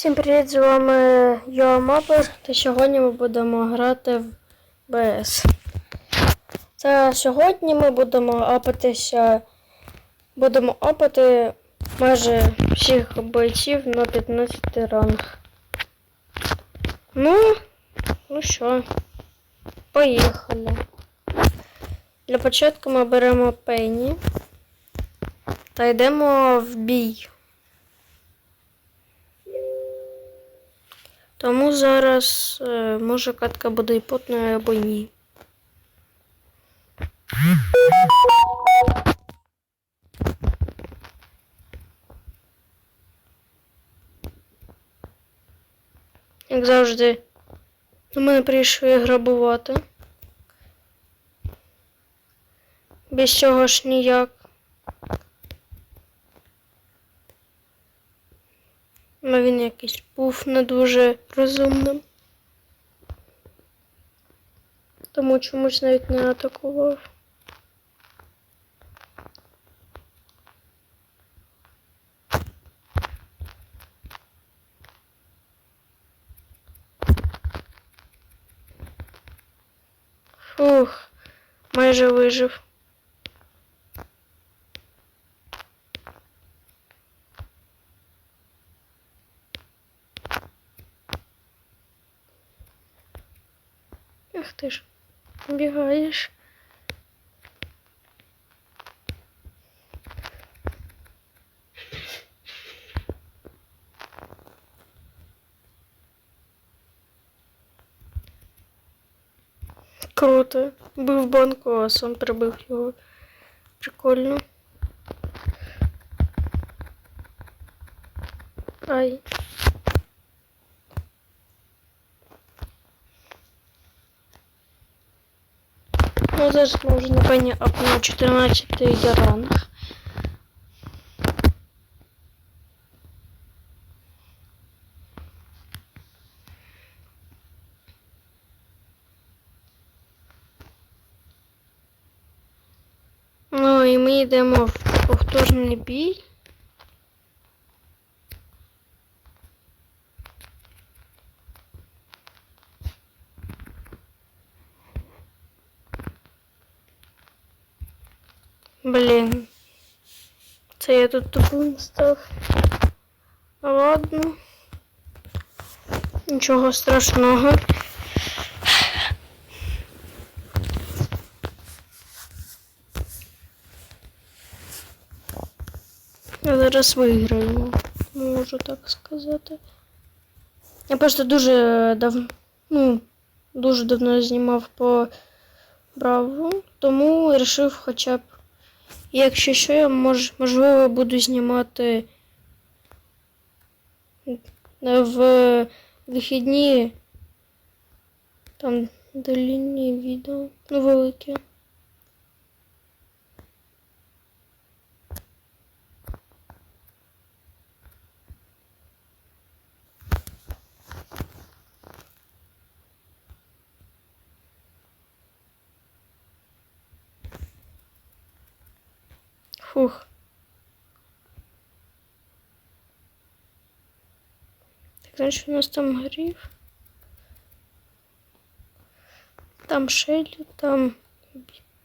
Всім привіт, з вами Йомапер, та сьогодні ми будемо грати в БС. Та сьогодні ми будемо апатися, будемо апати майже всіх бойців на 15 ранг. Ну, ну що, поїхали. Для початку ми беремо Пенні та йдемо в бій. Тому зараз е, може катка буде і або ні. Як завжди, до мене прийшли грабувати. Без цього ж ніяк. Ну він якийсь був не дуже розумним. Тому чомусь навіть не атакував. Фух, майже вижив. Ах ти ж, бігаєш. Круто. Був банку, а сам прибив його. Прикольно. Ай. Зараз ми вже напевне ап на 14 ранах. Ну і ми йдемо в повторний бій. Блін. Це я тут тупим став. Ладно. Нічого страшного. Я зараз виграю, можу так сказати. Я просто дуже давно, ну, дуже давно знімав по Браво, тому вирішив хоча б Якщо що, я мож, можливо буду знімати в вихідні там длинні відео, ну великі. Фух. Так, у нас там гриф. Там Шелли, там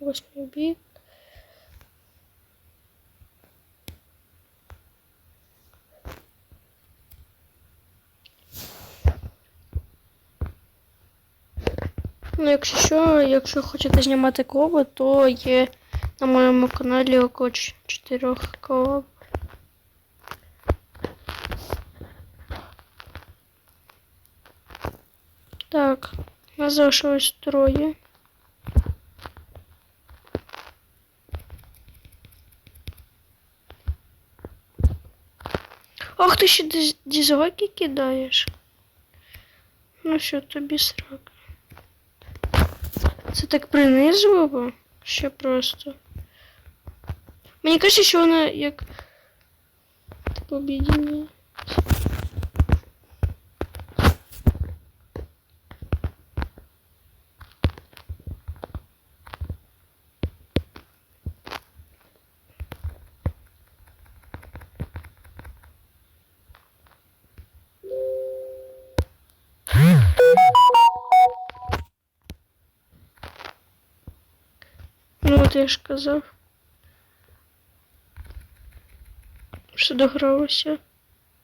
восьмой бит. Ну, якщо що, якщо хочете знімати коло, то є на моєму каналі около 4 колоб. Так, нас залишилось троє. Ах, ти ще диз- дізлайки кидаєш? Ну що, тобі срак. Це так принизливо? Ще просто. Мені кажеться, що вона як. Типу об'єднання. От я ж казав. Що догралося.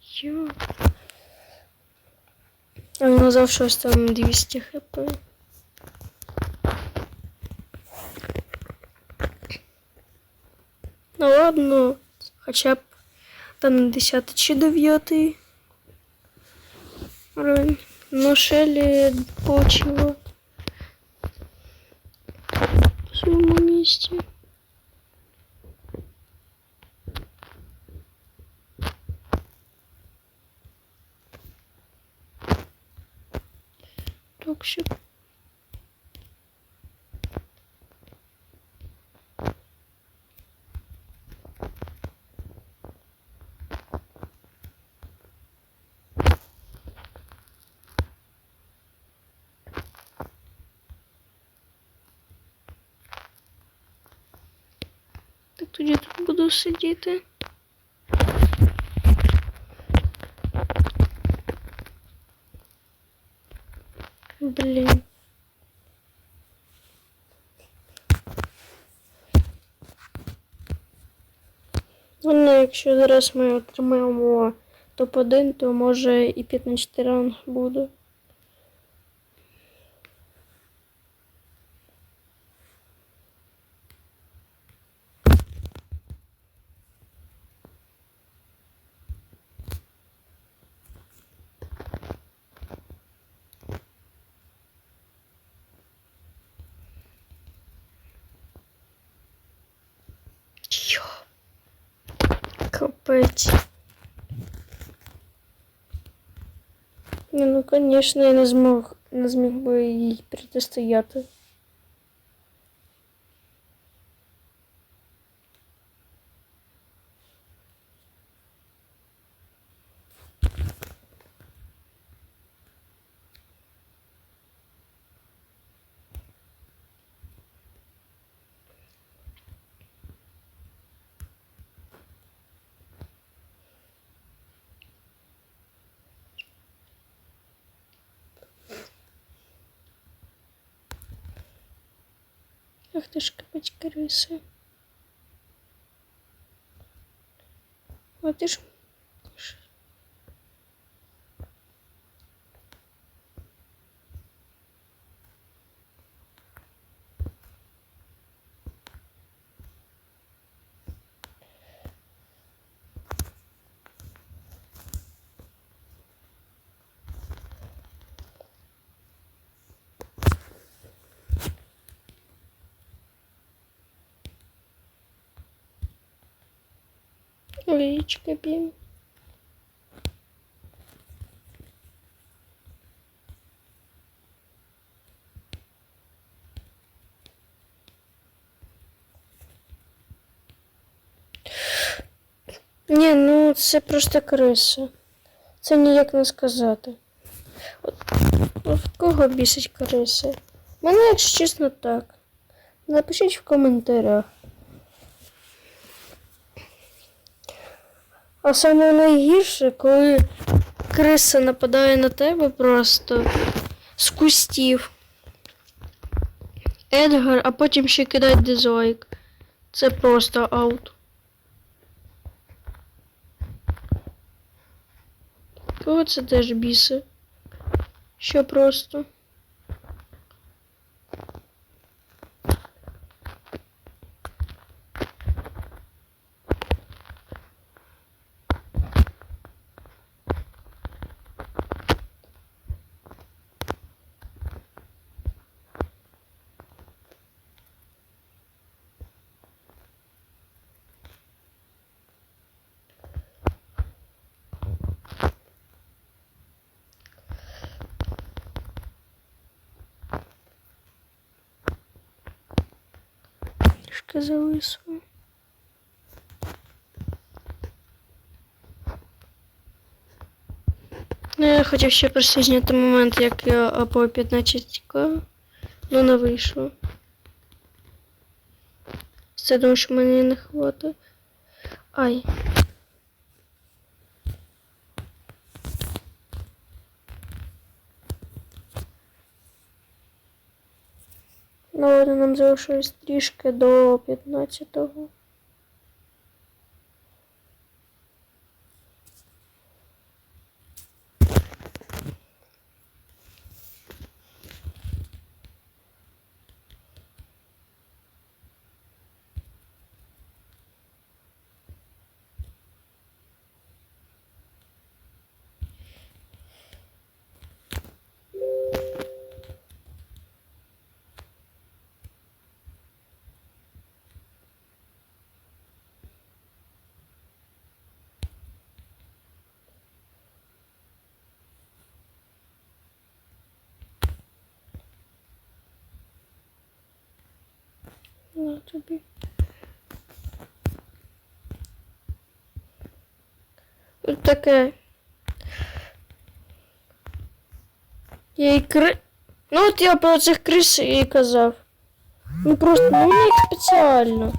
Йо. А він казав, що там 200 хп. Ну ладно, хоча б там 10 чи 9 уровень. Но Шелли получила Токсик. Так тоді тут буду сидіти. Блін. Ну, якщо зараз ми отримаємо топ-1, то може і 15 ранг буде. Йо. Капець. Ні, ну, звісно, я не змог, не зміг би їй протистояти. Ах ти ж капець криси. А ти ж. Личка бім. Ні, ну це просто криса. Це ніяк не сказати. От, от кого бісить криси? Мене, якщо чесно, так. Напишіть в коментарях. А саме найгірше, коли криса нападає на тебе просто з кустів. Едгар, а потім ще кидає дизлайк. Це просто аут. Кого це теж біси? Що просто? Зависло. Ну, я хотів ще просто момент, як я по 15 к але не вийшло. Це тому, що мені не хватить. Ай. Ну, от нам залишилось трішки до 15-го. На тобі. Тут таке. Я і кри... Ну от я про цих крис і казав. Ну просто ну не їх спеціально.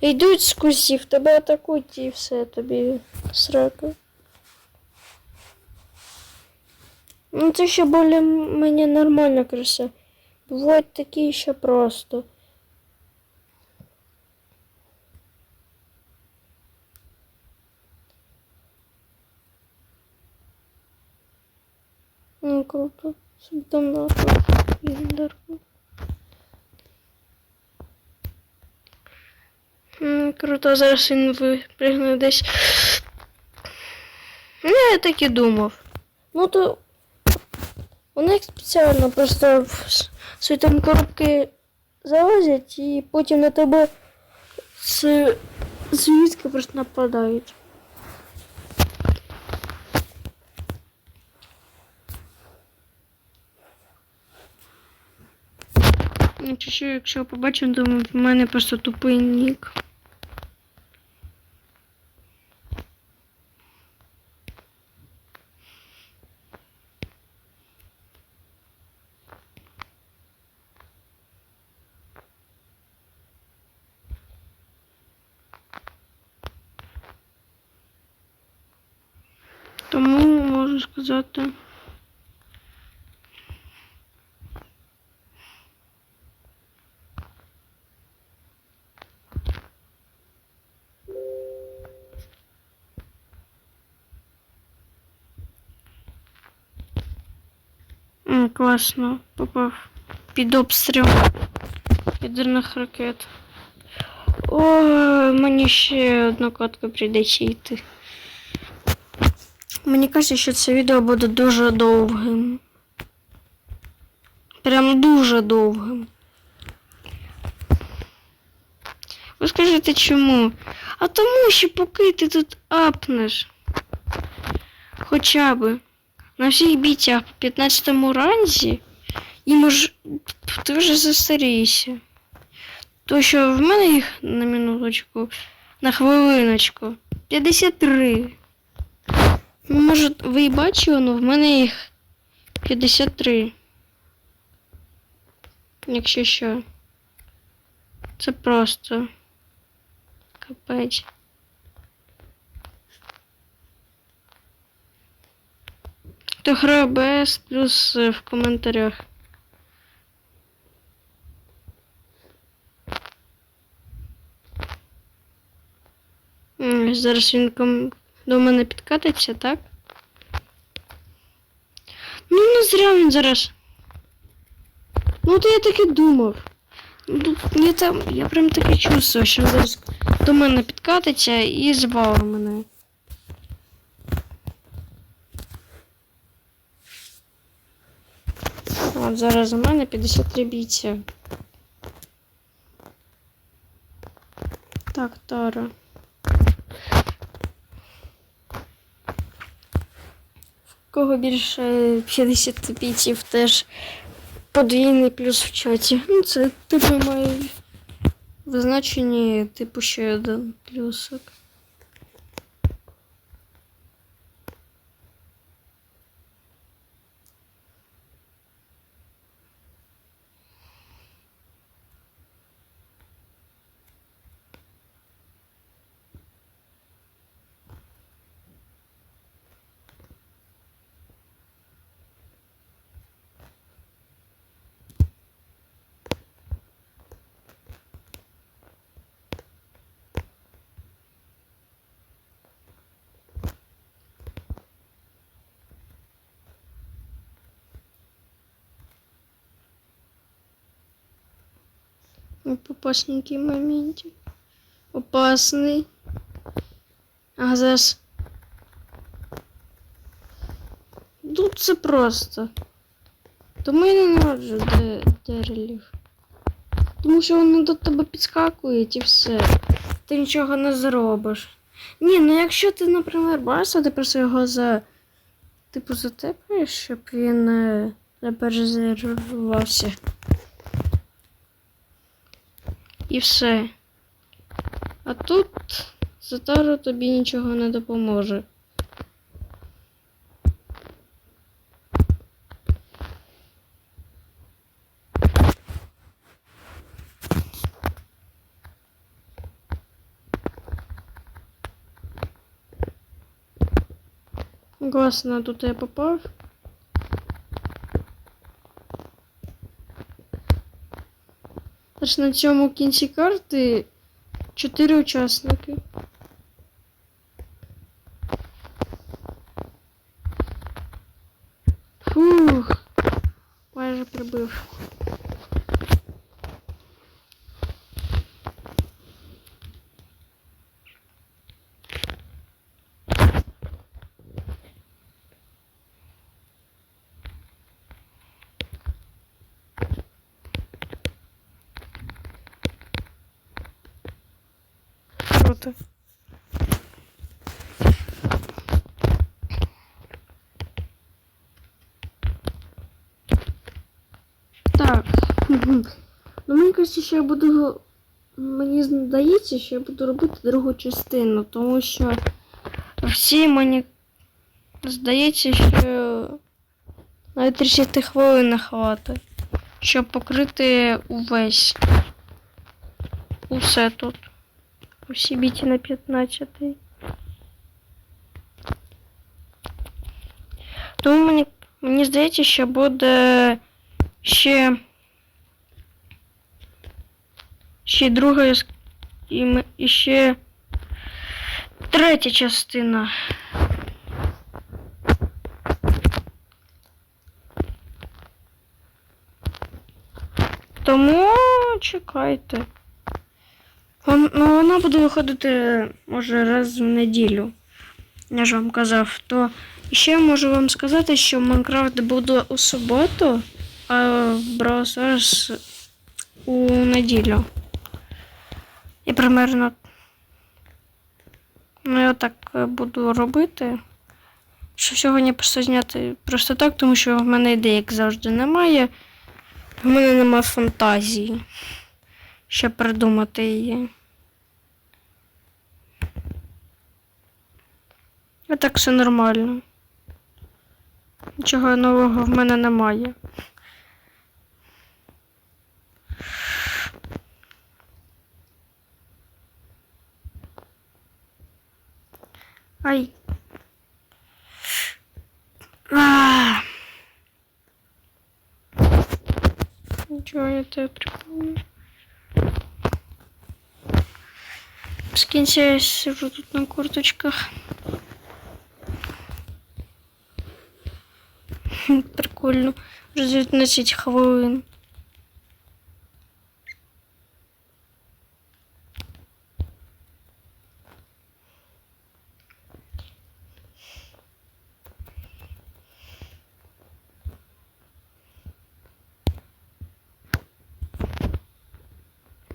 Йдуть з кусів, тебе атакують і все тобі срака. Ну це ще более мені нормальна криса. Бувають такі ще просто. Круто. Субдомнатор. Легендарку. М, Круто, зараз він випригне десь. Ну, я так і думав. Ну то. Вони як спеціально просто в с- свої там коробки залазять і потім на тебе з звідки просто нападають. Ну, Чи що, якщо я побачу, думаю, в мене просто тупий нік. Тому можу сказати. М, класно, попав під обстріл ядерних ракет. О, мені ще одна катка прийдеться йти. Мені кажеться, що це відео буде дуже довгим. Прям дуже довгим. Ви скажете чому? А тому що поки ти тут апнеш. Хоча би на всіх бійцях по 15 ранзі, і мож... ти вже застарієшся. То що в мене їх на минуточку, на хвилиночку 53. Ну, може, ви і бачили, але в мене їх 53. Якщо що. Це просто капець. Хто грає БС, плюс е, в коментарях. Зараз він до мене підкатиться, так? Ну, не зря він зараз. Ну, то я так і думав. Ну, Я, там, я прям таке чувствую, що він зараз до мене підкатиться і звав мене. От зараз у мене 53 бійця. Так, Тара. В кого більше 50 бійців теж подвійний плюс в чаті. Ну, це типу має в значенні типу ще один плюсик. Оп, Опасненький моментик. Опасний. А зараз. Тут це просто. Тому я ненавиджу де- дерелів. Тому що вони до тебе підскакують і все. Ти нічого не зробиш. Ні, ну якщо ти, наприклад, бачиш, ти просто його за. Типу затепаєш, щоб він не перезарвався. І все. А тут Затара тобі нічого не допоможе. Класно, тут я попав. Аж на цьому кінці карти 4 учасники. Фух, майже прибив. Круто. Так. Ну, мені кажеться, що я буду. Мені здається, що я буду робити другу частину, тому що всі мені здається, що навіть 30 хвилин не хватить, щоб покрити увесь. Усе тут. Усі біті на 15. Тому мені, мені здається, що буде ще. Ще друга і, і ще третя частина. Тому чекайте. Ну, вона буде виходити, може, раз в неділю. Я ж вам казав. То ще можу вам сказати, що Майнкрафт буде у суботу, Brawl Stars у неділю. І примерно. Ну, я так е, буду робити. Щоб сьогодні просто зняти просто так, тому що в мене ідей, як завжди, немає. В мене немає фантазії, щоб придумати її. А так все нормально. Нічого нового в мене немає. Ай. А. Нічого я тебе припомню. Скинься, я сижу тут на курточках. Хм, Прикольно. Вже 19 хвилин.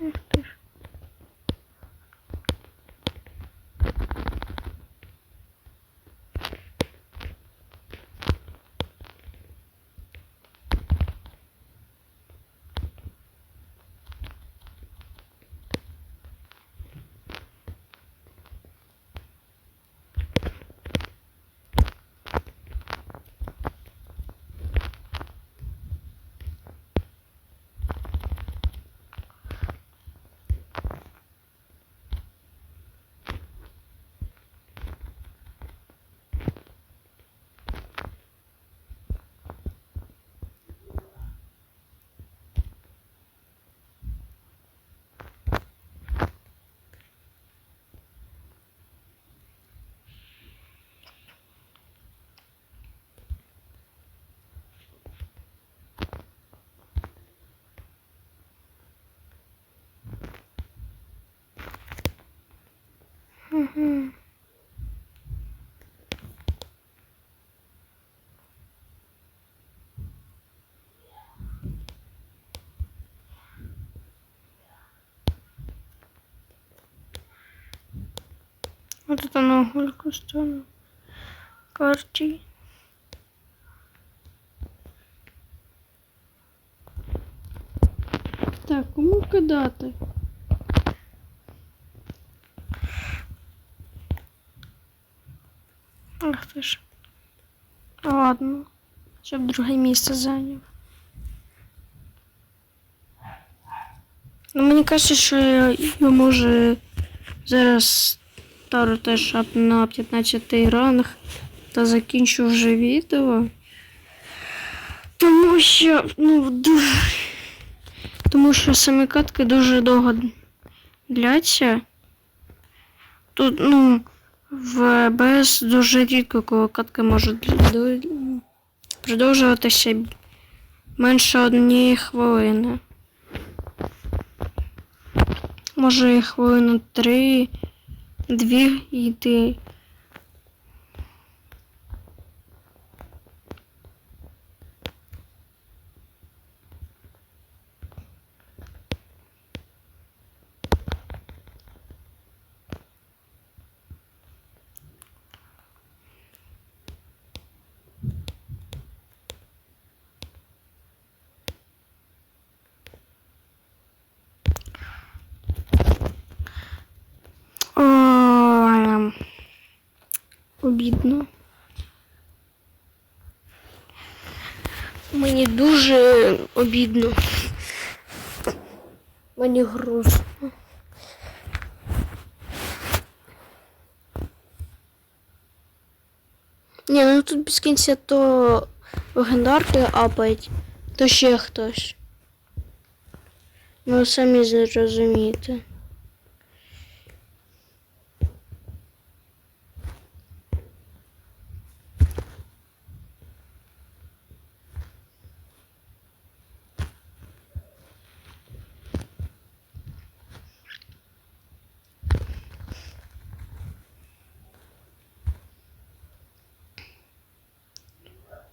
Ух ти ж. Вот это на гульку стану. Карті. Так, кому кидати? Ах ти ж. Ладно. Щоб друге місце зайняв. Ну, мені кажеться, що я, я може зараз ставлю теж на 15 ранг та закінчу вже відео. Тому що, ну, дуже. Тому що самі катки дуже довго дляться. Тут, ну, в БС дуже рідко, коли катки можуть продовжуватися менше однієї хвилини. Може хвилину три, дві йти. Ой, обідно. Мені дуже обідно. Мені грустно. Ні, ну тут без кінця то легендарки апають, то ще хтось. Ну, самі зрозумієте.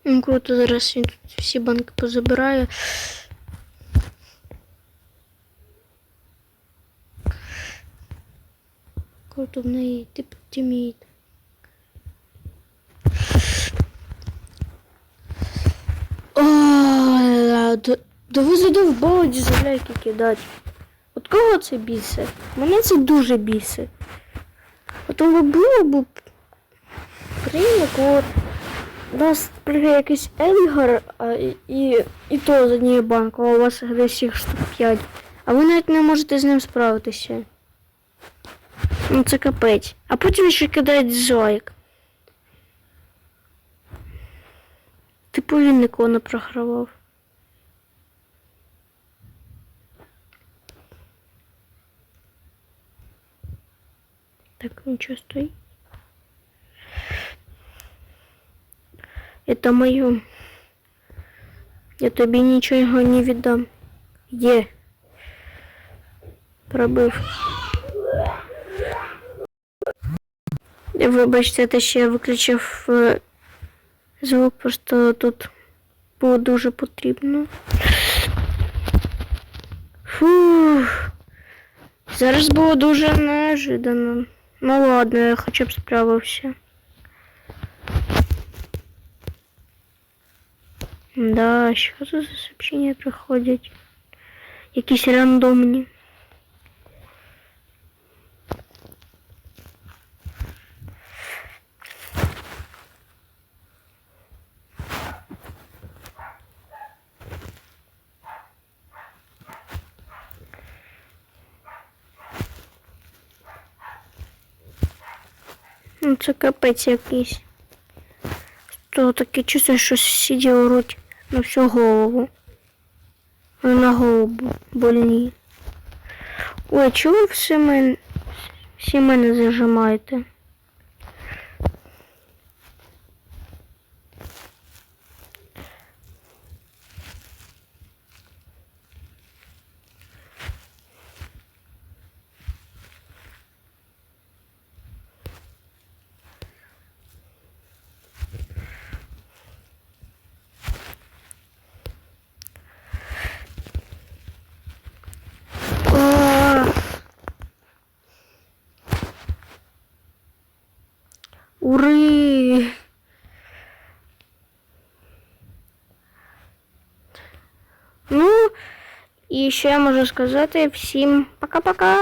Ну, круто, зараз він тут всі банки позабирає. Круто в неї тип тіміт. Да, ви задовбали дізеляки кидати. От кого це бісить? Мене це дуже бісить. От було б у нас прийде якийсь Едгар, а, і, і, то з однієї банки, а у вас десь штук 5. А ви навіть не можете з ним справитися. Ну це капець. А потім ще кидають зоїк. Типу він нікого не програвав. Так, нічого стоїть. Это моє. Я тобі нічого не віддам. Є. Пробив. Вибачте, те ще я виключив е, звук, просто тут було дуже потрібно. Фух. Зараз було дуже неожиданно. Ну ладно, я хоча б справився. Да, що це за сообщення приходять? Якісь рандомні. Ну, це капець якийсь. То таке чувство, що сусіді оруть на всю голову. А на голову больні. Ой, чого ви все мене, всі мене зажимаєте? А. Ури! Ну, і ще я можу сказати всім пока-пока.